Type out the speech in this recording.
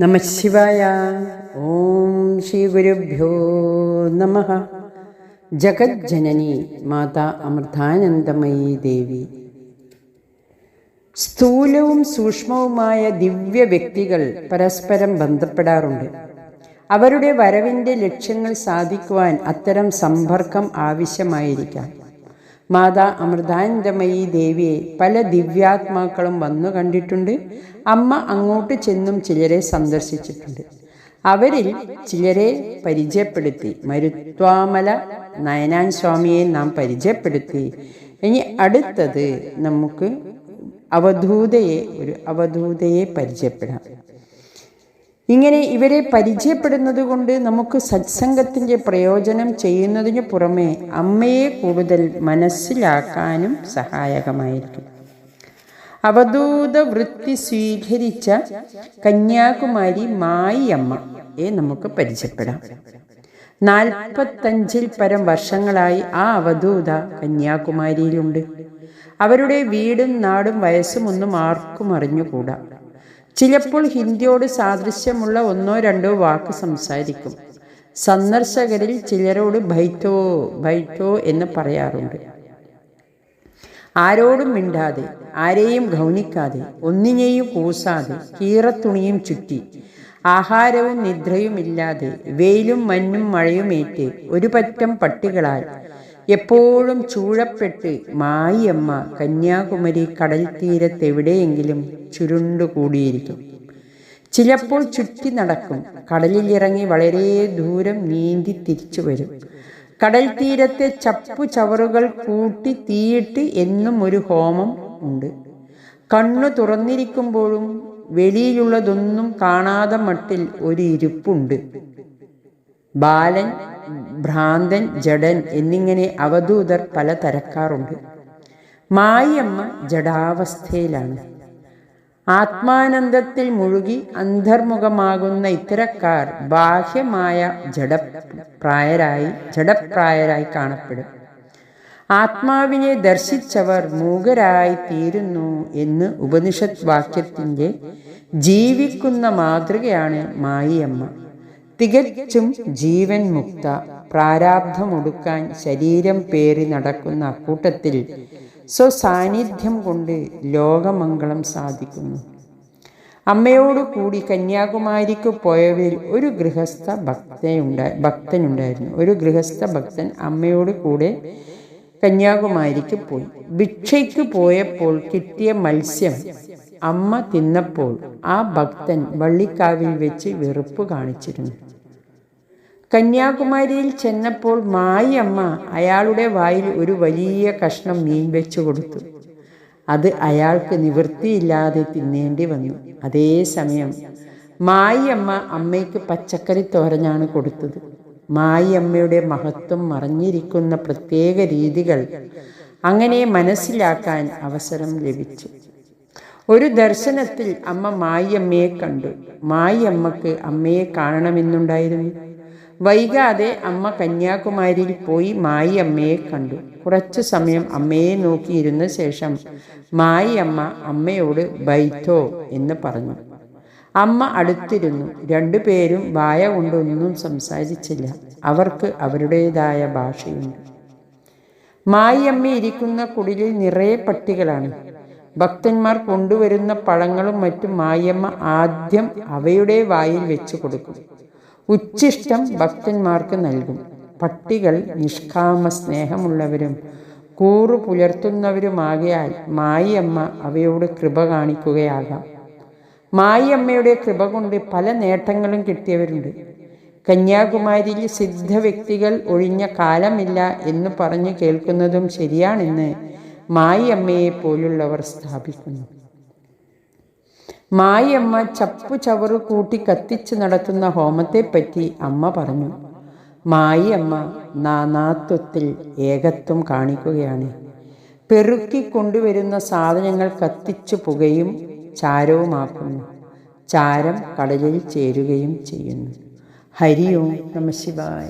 നമശിവായ ഓം ശ്രീ ഗുരുഭ്യോ നമ. ജഗജ്ജനനി മാതാ അമൃതാനന്ദമയി ദേവി. സ്ഥൂലവും സൂക്ഷ്മവുമായ ദിവ്യ വ്യക്തികൾ പരസ്പരം ബന്ധപ്പെടാറുണ്ട്. അവരുടെ വരവിന്റെ ലക്ഷ്യങ്ങൾ സാധിക്കുവാൻ അത്തരം സമ്പർക്കം ആവശ്യമായിരിക്കാം. മാതാ അമൃതാനന്ദമയി ദേവിയെ പല ദിവ്യാത്മാക്കളും വന്നു കണ്ടിട്ടുണ്ട്. അമ്മ അങ്ങോട്ട് ചെന്നും ചിലരെ സന്ദർശിച്ചിട്ടുണ്ട്. അവരിൽ ചിലരെ പരിചയപ്പെടുത്തി. മരുത്വാമല നയനാൻ സ്വാമിയെ നാം പരിചയപ്പെടുത്തി. ഇനി അടുത്തത് നമുക്ക് അവധൂതയെ ഒരു അവധൂതയെ പരിചയപ്പെടാം. ഇങ്ങനെ ഇവരെ പരിചയപ്പെടുന്നത് കൊണ്ട് നമുക്ക് സത്സംഗത്തിന്റെ പ്രയോജനം ചെയ്യുന്നതിന് പുറമെ അമ്മയെ കൂടുതൽ മനസ്സിലാക്കാനും സഹായകമായിരിക്കും. അവധൂത വൃത്തി സ്വീകരിച്ച കന്യാകുമാരി മായിയമ്മയെ നമുക്ക് പരിചയപ്പെടാം. നാൽപ്പത്തഞ്ചിൽ പരം വർഷങ്ങളായി ആ അവധൂത കന്യാകുമാരിയിലുണ്ട്. അവരുടെ വീടും നാടും വയസ്സും ഒന്നും ആർക്കും അറിഞ്ഞുകൂടാ. ചിലപ്പോൾ ഹിന്ദിയോട് സാദൃശ്യമുള്ള ഒന്നോ രണ്ടോ വാക്ക് സംസാരിക്കും. സന്ദർശകരിൽ ചിലരോട് ബൈറ്റോ ബൈറ്റോ എന്ന് പറയാറുണ്ട്. ആരോടും മിണ്ടാതെ ആരെയും ഗൗനിക്കാതെ ഒന്നിനെയും കൂസാതെ കീറത്തുണിയും ചുറ്റി ആഹാരവും നിദ്രയുമില്ലാതെ വെയിലും മഞ്ഞും മഴയുമേറ്റ് ഒരു പറ്റം പട്ടികളാൽ എപ്പോഴും ചൂഴപ്പെട്ട് മായിയമ്മ കന്യാകുമരി കടൽ തീരത്തെവിടെയെങ്കിലും ചുരുണ്ടുകൂടിയിരിക്കും ചിലപ്പോൾ ചുറ്റി നടക്കും. കടലിലിറങ്ങി വളരെ ദൂരം നീന്തി തിരിച്ചു വരും. കടൽ തീരത്തെ ചപ്പു ചവറുകൾ കൂട്ടി തീയിട്ട് എന്നും ഒരു ഹോമം ഉണ്ട്. കണ്ണു തുറന്നിരിക്കുമ്പോഴും വെളിയിലുള്ളതൊന്നും കാണാതെ മട്ടിൽ ഒരു ഇരിപ്പുണ്ട്. ബാലൻ ഭ്രാന്തൻ ജഡൻ എന്നിങ്ങനെ അവധൂതർ പല തരക്കാറുണ്ട്. മായമ്മ ജഡാവസ്ഥയിലാണ്. ആത്മാനന്ദത്തിൽ മുഴുകി അന്തർമുഖമാകുന്ന ഇത്തരക്കാർ ബാഹ്യമായ ജഡപ്രായരായി ജഡപ്രായരായി കാണപ്പെടും. ആത്മാവിനെ ദർശിച്ചവർ മൂകരായി തീരുന്നു എന്ന് ഉപനിഷത് വാക്യത്തിന്റെ ജീവിക്കുന്ന മാതൃകയാണ് മായിയമ്മ തികച്ചും ജീവൻ മുക്ത പ്രാരാബ്ധമൊടുക്കാൻ ശരീരം പേറി നടക്കുന്ന അക്കൂട്ടത്തിൽ സ്വസാന്നിധ്യം കൊണ്ട് ലോകമംഗളം സാധിക്കുന്നു. അമ്മയോടു കൂടി കന്യാകുമാരിക്ക് പോയവരിൽ ഒരു ഗൃഹസ്ഥ ഭക്തയുണ്ടായി ഭക്തനുണ്ടായിരുന്നു. ഒരു ഗൃഹസ്ഥ ഭക്തൻ അമ്മയോട് കൂടെ കന്യാകുമാരിക്ക് പോയി. ഭിക്ഷയ്ക്ക് പോയപ്പോൾ കിട്ടിയ മത്സ്യം അമ്മ തിന്നപ്പോൾ ആ ഭക്തൻ വള്ളിക്കാവിൽ വെച്ച് വെറുപ്പ് കാണിച്ചിരുന്നു. കന്യാകുമാരിയിൽ ചെന്നപ്പോൾ മായിയമ്മ അയാളുടെ വായിൽ ഒരു വലിയ കഷ്ണം മീൻ വെച്ചു കൊടുത്തു. അത് അയാൾക്ക് നിവൃത്തിയില്ലാതെ തിന്നേണ്ടി വന്നു. അതേസമയം മായിയമ്മ അമ്മയ്ക്ക് പച്ചക്കറി തോരഞ്ഞാണ് കൊടുത്തത്. മായിയമ്മയുടെ മഹത്വം മറഞ്ഞിരിക്കുന്ന പ്രത്യേക രീതികൾ അങ്ങനെ മനസ്സിലാക്കാൻ അവസരം ലഭിച്ചു. ഒരു ദർശനത്തിൽ അമ്മ മായിയമ്മയെ കണ്ടു. മായിയമ്മക്ക് അമ്മയെ കാണണമെന്നുണ്ടായിരുന്നു. വൈകാതെ അമ്മ കന്യാകുമാരിയിൽ പോയി മായി അമ്മയെ കണ്ടു. കുറച്ചു സമയം അമ്മയെ നോക്കിയിരുന്ന ശേഷം മായി അമ്മ അമ്മയോട് ബൈത്തോ എന്ന് പറഞ്ഞു. അമ്മ അടുത്തിരുന്നു. രണ്ടുപേരും വായ കൊണ്ടൊന്നും സംസാരിച്ചില്ല. അവർക്ക് അവരുടേതായ ഭാഷയുണ്ട്. മായി അമ്മ ഇരിക്കുന്ന കുടിലിൽ നിറയെ പട്ടികളാണ്. ഭക്തന്മാർ കൊണ്ടുവരുന്ന പഴങ്ങളും മറ്റും മായമ്മ ആദ്യം അവയുടെ വായിൽ വെച്ചു കൊടുക്കും. ഉച്ചിഷ്ടം ഭക്തന്മാർക്ക് നൽകും. പട്ടികൾ നിഷ്കാമ സ്നേഹമുള്ളവരും കൂറു പുലർത്തുന്നവരുമാകയാൽ മായിയമ്മ അവയോട് കൃപ കാണിക്കുകയാകാം. മായിയമ്മയുടെ കൃപ കൊണ്ട് പല നേട്ടങ്ങളും കിട്ടിയവരുണ്ട്. കന്യാകുമാരിയിൽ സിദ്ധ വ്യക്തികൾ ഒഴിഞ്ഞ കാലമില്ല എന്ന് പറഞ്ഞു കേൾക്കുന്നതും ശരിയാണെന്ന് മായിയമ്മയെ പോലുള്ളവർ സ്ഥാപിക്കുന്നു. മായിയമ്മ ചപ്പു ചവറ് കൂട്ടി കത്തിച്ച് നടത്തുന്ന ഹോമത്തെപ്പറ്റി അമ്മ പറഞ്ഞു. മായിയമ്മ നാനാത്വത്തിൽ ഏകത്വം കാണിക്കുകയാണ്. പെറുക്കി കൊണ്ടുവരുന്ന സാധനങ്ങൾ കത്തിച്ചു പുകയും ചാരവുമാക്കുന്നു. ചാരം കടലിൽ ചേരുകയും ചെയ്യുന്നു. ഹരി ഓം നമ ശിവായ.